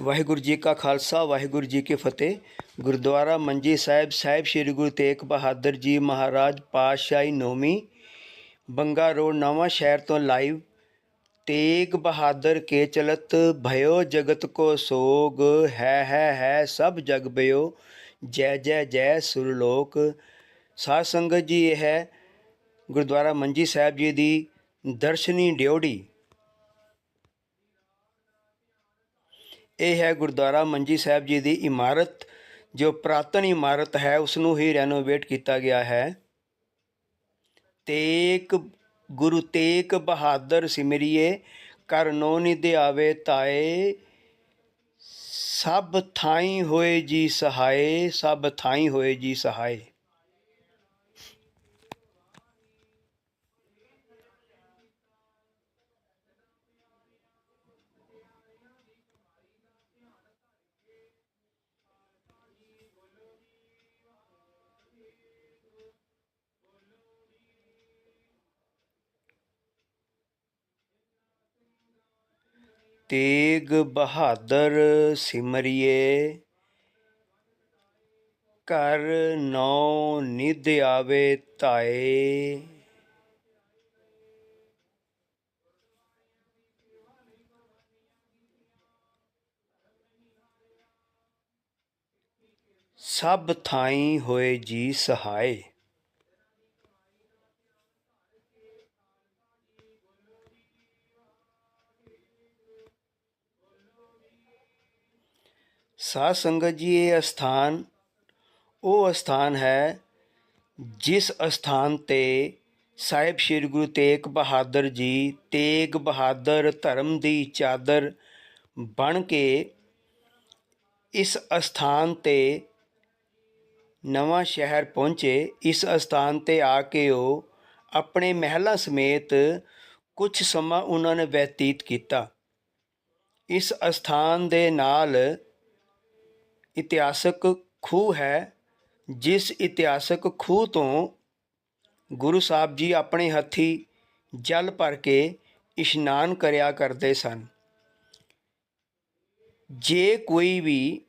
ਵਾਹਿਗੁਰੂ ਜੀ ਕਾ ਖਾਲਸਾ, ਵਾਹਿਗੁਰੂ ਜੀ ਕੀ ਫਤਿਹ। ਗੁਰਦੁਆਰਾ ਮੰਜੀ ਸਾਹਿਬ ਸਾਹਿਬ ਸ੍ਰੀ ਗੁਰੂ ਤੇਗ ਬਹਾਦਰ ਜੀ ਮਹਾਰਾਜ ਪਾਤਸ਼ਾਹੀ ਨੌਵੀਂ ਬੰਗਾ ਰੋਡ ਨਵਾਂ ਸ਼ਹਿਰ ਤੋਂ ਲਾਈਵ। ਤੇਗ ਬਹਾਦਰ ਕੇ ਚਲਤ ਭਇਓ ਜਗਤ ਕੋ ਸੋਗ, ਹੈ ਹੈ ਹੈ, ਸਭ ਜਗ ਬਿਓ। ਜੈ ਜੈ ਜੈ ਸੁਰਲੋਕ ਸਾਧ ਸੰਗਤ ਜੀ, ਇਹ ਹੈ ਗੁਰਦੁਆਰਾ ਮੰਜੀ ਸਾਹਿਬ ਜੀ ਦੀ ਦਰਸ਼ਨੀ ਡਿਓੜੀ ਇਹ ਹੈ ਗੁਰਦੁਆਰਾ ਮੰਜੀ ਸਾਹਿਬ ਜੀ ਦੀ ਇਮਾਰਤ, ਜੋ ਪ੍ਰਾਤਨ ਇਮਾਰਤ ਹੈ ਉਸ ਨੂੰ ਹੀ ਰੈਨੋਵੇਟ ਕੀਤਾ ਗਿਆ ਹੈ। ਤੇਗ, ਗੁਰੂ ਤੇਗ ਬਹਾਦਰ ਸਿਮਰਿਏ ਕਰ ਨੋ ਨਿਧ ਆਵੇ ਤਾਏ, ਸਭ ਥਾਈ ਹੋਏ ਜੀ ਸਹਾਏ, ਸਭ ਥਾਈ ਹੋਏ ਜੀ ਸਹਾਏ। ਤੇਗ ਬਹਾਦਰ ਸਿਮਰਿਏ ਘਰ ਨੌ ਨਿਧ ਆਵੇ ਤਾਏ ਸਭ ਥਾਈ ਹੋਏ ਜੀ ਸਹਾਏ। ਸਾਧ ਸੰਗਤ ਜੀ, ਇਹ ਅਸਥਾਨ, ਉਹ ਅਸਥਾਨ ਹੈ ਜਿਸ ਅਸਥਾਨ ਤੇ ਸਾਹਿਬ ਸ੍ਰੀ ਗੁਰੂ ਤੇਗ ਬਹਾਦਰ ਜੀ, ਤੇਗ ਬਹਾਦਰ ਧਰਮ ਦੀ ਚਾਦਰ ਬਣ ਕੇ ਇਸ ਅਸਥਾਨ ਤੇ ਨਵਾਂ ਸ਼ਹਿਰ ਪਹੁੰਚੇ। ਇਸ ਅਸਥਾਨ ਤੇ ਆ ਕੇ ਉਹ ਆਪਣੇ ਮਹਿਲਾਂ ਸਮੇਤ ਕੁਝ ਸਮਾਂ ਉਹਨਾਂ ਨੇ ਬਤੀਤ ਕੀਤਾ। ਇਸ ਅਸਥਾਨ ਦੇ ਨਾਲ ਇਤਿਹਾਸਕ ਖੂਹ ਹੈ, ਜਿਸ ਇਤਿਹਾਸਕ ਖੂਹ ਤੋਂ ਗੁਰੂ ਸਾਹਿਬ ਜੀ ਆਪਣੇ ਹੱਥੀ ਜਲ ਭਰ ਕੇ ਇਸ਼ਨਾਨ ਕਰਿਆ ਕਰਦੇ ਸਨ। ਜੇ ਕੋਈ ਵੀ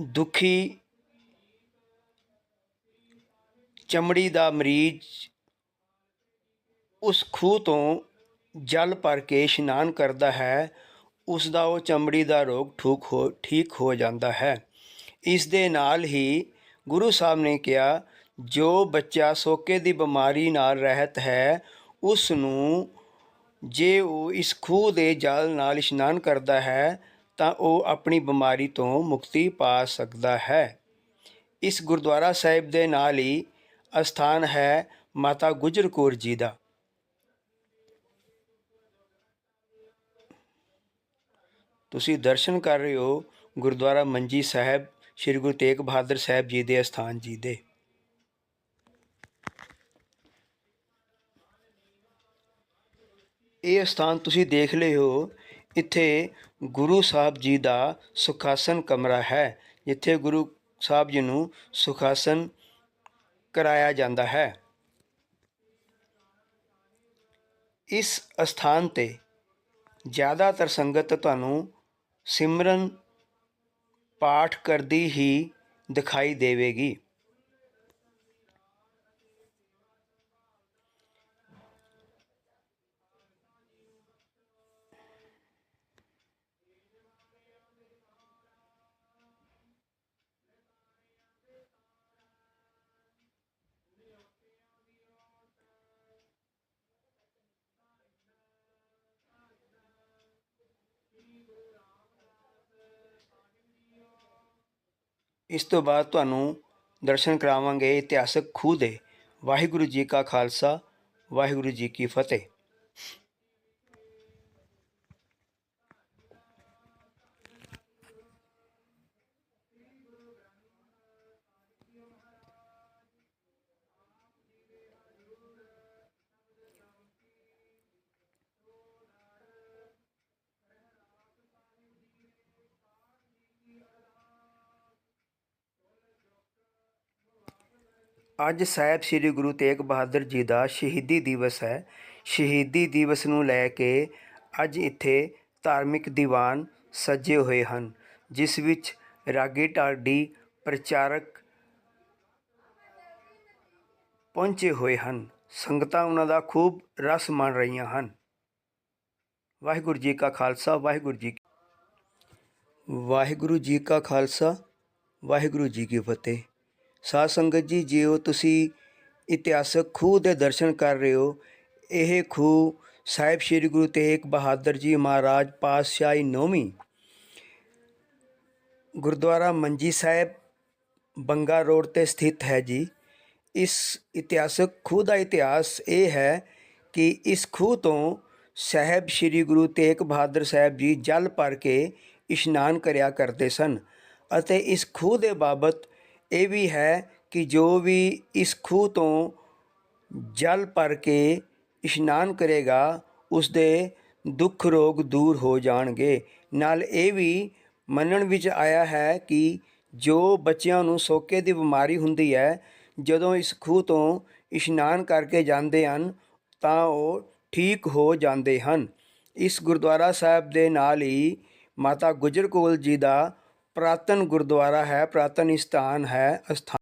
ਦੁਖੀ ਚਮੜੀ ਦਾ ਮਰੀਜ਼ ਉਸ ਖੂਹ ਤੋਂ ਜਲ ਭਰ ਕੇ ਇਸ਼ਨਾਨ ਕਰਦਾ ਹੈ ਉਸ ਦਾ ਉਹ ਚਮੜੀ ਦਾ ਰੋਗ ਠੂਕ ਹੋ, ਠੀਕ ਹੋ ਜਾਂਦਾ ਹੈ। ਇਸ ਦੇ ਨਾਲ ਹੀ ਗੁਰੂ ਸਾਹਿਬ ਨੇ ਕਿਹਾ, ਜੋ ਬੱਚਾ ਸੋਕੇ ਦੀ ਬਿਮਾਰੀ ਨਾਲ ਰਹਿਤ ਹੈ ਉਸ ਨੂੰ ਜੇ ਉਹ ਇਸ ਖੂਹ ਦੇ ਜਲ ਨਾਲ ਇਸ਼ਨਾਨ ਕਰਦਾ ਹੈ, ਤਾਂ ਉਹ ਆਪਣੀ ਬਿਮਾਰੀ ਤੋਂ ਮੁਕਤੀ ਪਾ ਸਕਦਾ ਹੈ। ਇਸ ਗੁਰਦੁਆਰਾ ਸਾਹਿਬ ਦੇ ਨਾਲ ਹੀ ਅਸਥਾਨ ਹੈ ਮਾਤਾ ਗੁਜਰ ਕੌਰ ਜੀ ਦਾ। ਤੁਸੀਂ ਦਰਸ਼ਨ ਕਰ ਰਹੇ ਹੋ ਗੁਰਦੁਆਰਾ ਮੰਜੀ ਸਾਹਿਬ, ਸ੍ਰੀ ਗੁਰੂ ਤੇਗ ਬਹਾਦਰ ਸਾਹਿਬ ਜੀ ਦੇ ਅਸਥਾਨ ਜੀ ਦੇ। ਇਹ ਸਥਾਨ ਤੁਸੀਂ ਦੇਖ ਲਏ ਹੋ, ਇੱਥੇ ਗੁਰੂ ਸਾਹਿਬ ਜੀ ਦਾ ਸੁਖਾਸਨ ਕਮਰਾ ਹੈ, ਜਿੱਥੇ ਗੁਰੂ ਸਾਹਿਬ ਜੀ ਨੂੰ ਸੁਖਾਸਨ ਕਰਾਇਆ ਜਾਂਦਾ ਹੈ। ਇਸ ਅਸਥਾਨ ਤੇ ਜ਼ਿਆਦਾਤਰ ਸੰਗਤ ਤੁਹਾਨੂੰ ਸਿਮਰਨ ਪਾਠ ਕਰਦੀ ਹੀ ਦਿਖਾਈ ਦੇਵੇਗੀ। ਇਸ ਤੋਂ ਬਾਅਦ ਤੁਹਾਨੂੰ ਦਰਸ਼ਨ ਕਰਾਵਾਂਗੇ ਇਤਿਹਾਸਕ ਖੂਹ ਦੇ। ਵਾਹਿਗੁਰੂ ਜੀ ਕਾ ਖਾਲਸਾ, ਵਾਹਿਗੁਰੂ ਜੀ ਕੀ ਫਤਿਹ। ਅੱਜ ਸਾਹਿਬ ਸ੍ਰੀ ਗੁਰੂ ਤੇਗ ਬਹਾਦਰ ਜੀ ਦਾ ਸ਼ਹੀਦੀ ਦਿਵਸ ਹੈ। ਸ਼ਹੀਦੀ ਦਿਵਸ ਨੂੰ ਲੈ ਕੇ ਅੱਜ ਇੱਥੇ ਧਾਰਮਿਕ ਦੀਵਾਨ ਸਜੇ ਹੋਏ ਹਨ, ਜਿਸ ਵਿੱਚ ਰਾਗੀ ਢਾਡੀ ਪ੍ਰਚਾਰਕ ਪਹੁੰਚੇ ਹੋਏ ਹਨ। ਸੰਗਤਾਂ ਉਹਨਾਂ ਦਾ ਖੂਬ ਰਸ ਮਾਣ ਰਹੀਆਂ ਹਨ। ਵਾਹਿਗੁਰੂ ਜੀ ਕਾ ਖਾਲਸਾ, ਵਾਹਿਗੁਰੂ ਜੀ ਵਾਹਿਗੁਰੂ ਜੀ ਕਾ ਖਾਲਸਾ, ਵਾਹਿਗੁਰੂ ਜੀ ਕੀ ਫਤਿਹ। ਸਾਧ ਸੰਗਤ ਜੀ, ਜਿਉ ਤੁਸੀਂ ਇਤਿਹਾਸਕ ਖੂਹ ਦੇ ਦਰਸ਼ਨ ਕਰ ਰਹੇ ਹੋ, ਇਹ ਖੂਹ ਸਾਹਿਬ ਸ੍ਰੀ ਗੁਰੂ ਤੇਗ ਬਹਾਦਰ ਜੀ ਮਹਾਰਾਜ ਪਾਤਸ਼ਾਹੀ ਨੌਵੀਂ ਗੁਰਦੁਆਰਾ ਮੰਜੀ ਸਾਹਿਬ, ਬੰਗਾ ਰੋਡ ਤੇ ਸਥਿਤ ਹੈ ਜੀ। ਇਸ ਇਤਿਹਾਸਕ ਖੂਹ ਦਾ ਇਤਿਹਾਸ ਇਹ ਹੈ ਕਿ ਇਸ ਖੂਹ ਤੋਂ ਸਾਹਿਬ ਸ੍ਰੀ ਗੁਰੂ ਤੇਗ ਬਹਾਦਰ ਸਾਹਿਬ ਜੀ ਜਲ ਭਰ ਕੇ ਇਸ਼ਨਾਨ ਕਰਿਆ ਕਰਦੇ ਸਨ ਅਤੇ ਇਸ ਖੂਹ ਦੇ ਬਾਬਤ ਇਹ ਵੀ ਹੈ ਕਿ ਜੋ ਵੀ ਇਸ ਖੂਹ ਤੋਂ ਜਲ ਭਰ ਕੇ ਇਸ਼ਨਾਨ ਕਰੇਗਾ ਉਸ ਦੇ ਦੁੱਖ ਰੋਗ ਦੂਰ ਹੋ ਜਾਣਗੇ। ਨਾਲ ਇਹ ਵੀ ਮੰਨਣ ਵਿੱਚ ਆਇਆ ਹੈ ਕਿ ਜੋ ਬੱਚਿਆਂ ਨੂੰ ਸੋਕੇ ਦੀ ਬਿਮਾਰੀ ਹੁੰਦੀ ਹੈ, ਜਦੋਂ ਇਸ ਖੂਹ ਤੋਂ ਇਸ਼ਨਾਨ ਕਰਕੇ ਜਾਂਦੇ ਹਨ, ਤਾਂ ਉਹ ਠੀਕ ਹੋ ਜਾਂਦੇ ਹਨ। ਇਸ ਗੁਰਦੁਆਰਾ ਸਾਹਿਬ ਦੇ ਨਾਲ ਹੀ ਮਾਤਾ ਗੁਜਰ ਕੌਰ ਜੀ ਦਾ ਪ੍ਰਾਤਨ ਗੁਰਦੁਆਰਾ ਹੈ ਪ੍ਰਾਤਨ ਸਥਾਨ ਹੈ ਅਸਥਾਨ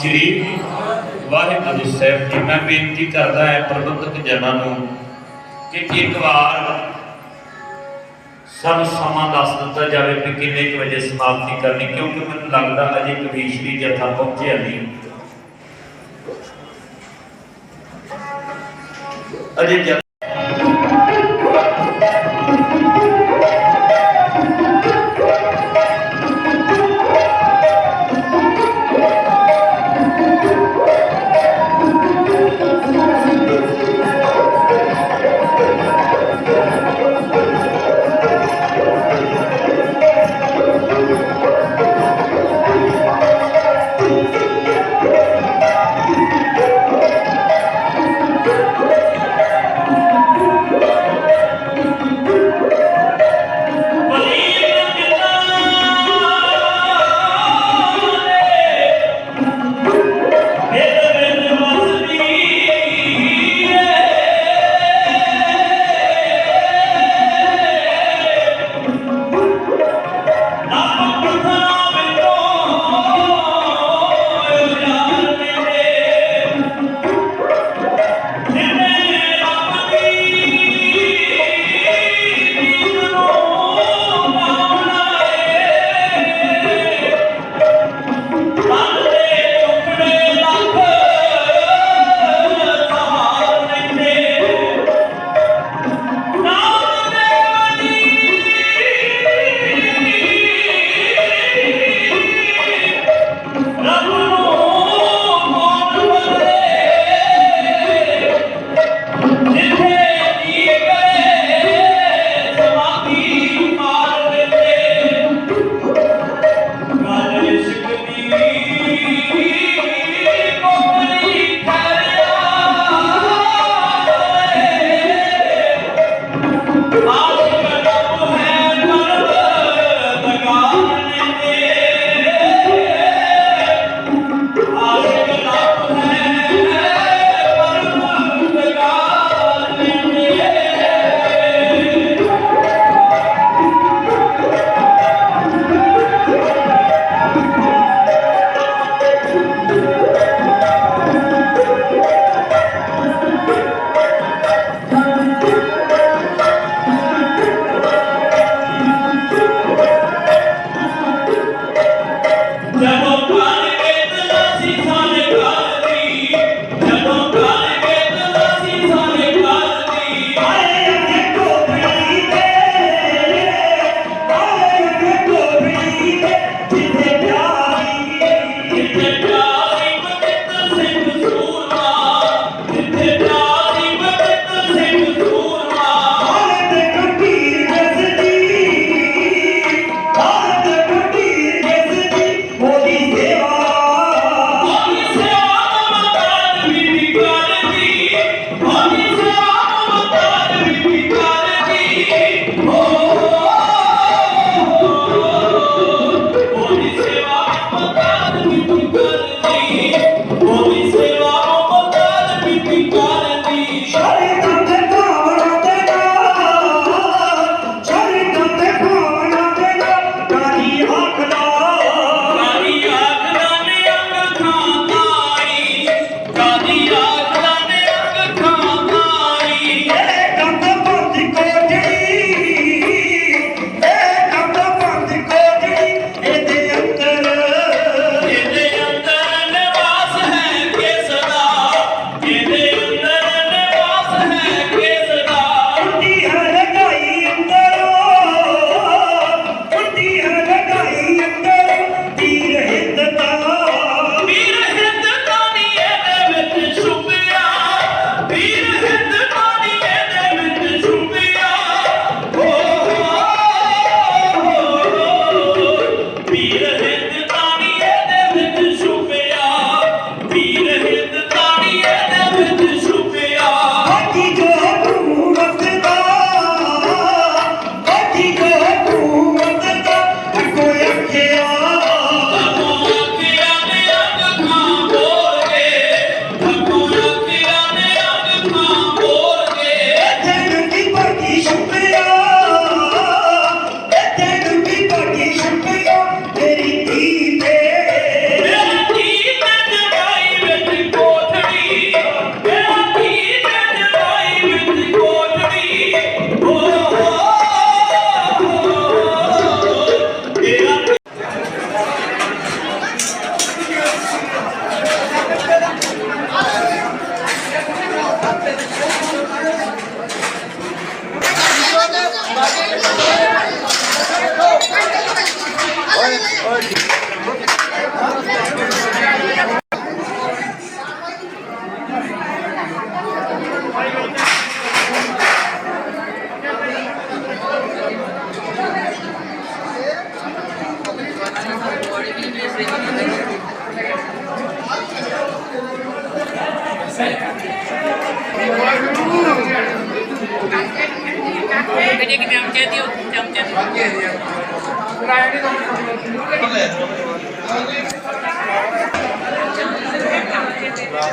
ਸ੍ਰੀ ਵਾਹਿਗੁਰੂ ਸਾਹਿਬ ਜੀ। ਮੈਂ ਬੇਨਤੀ ਕਰਦਾ ਹਾਂ ਪ੍ਰਬੰਧਕ ਜਨਾਂ ਨੂੰ ਕਿ ਇੱਕ ਵਾਰ ਸਾਨੂੰ ਸਮਾਂ ਦੱਸ ਦਿੱਤਾ ਜਾਵੇ ਕਿ ਕਿੰਨੇ ਕੁ ਵਜੇ ਸਮਾਪਤੀ ਕਰਨੀ, ਕਿਉਂਕਿ ਮੈਨੂੰ ਲੱਗਦਾ ਅਜੇ ਕਵੀਸ਼ਰੀ ਜਥਾ ਪਹੁੰਚਿਆ ਨਹੀਂ। ਅਜੇ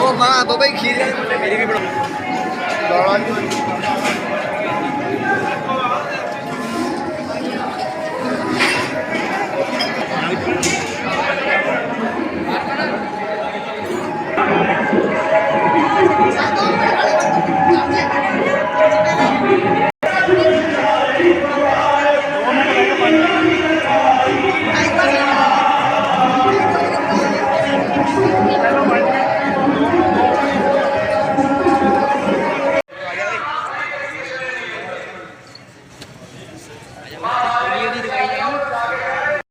ਉਹ ਮਾਂ ਬਾਬਾ ਹੀ ਖੀਰ ਮੇਰੀ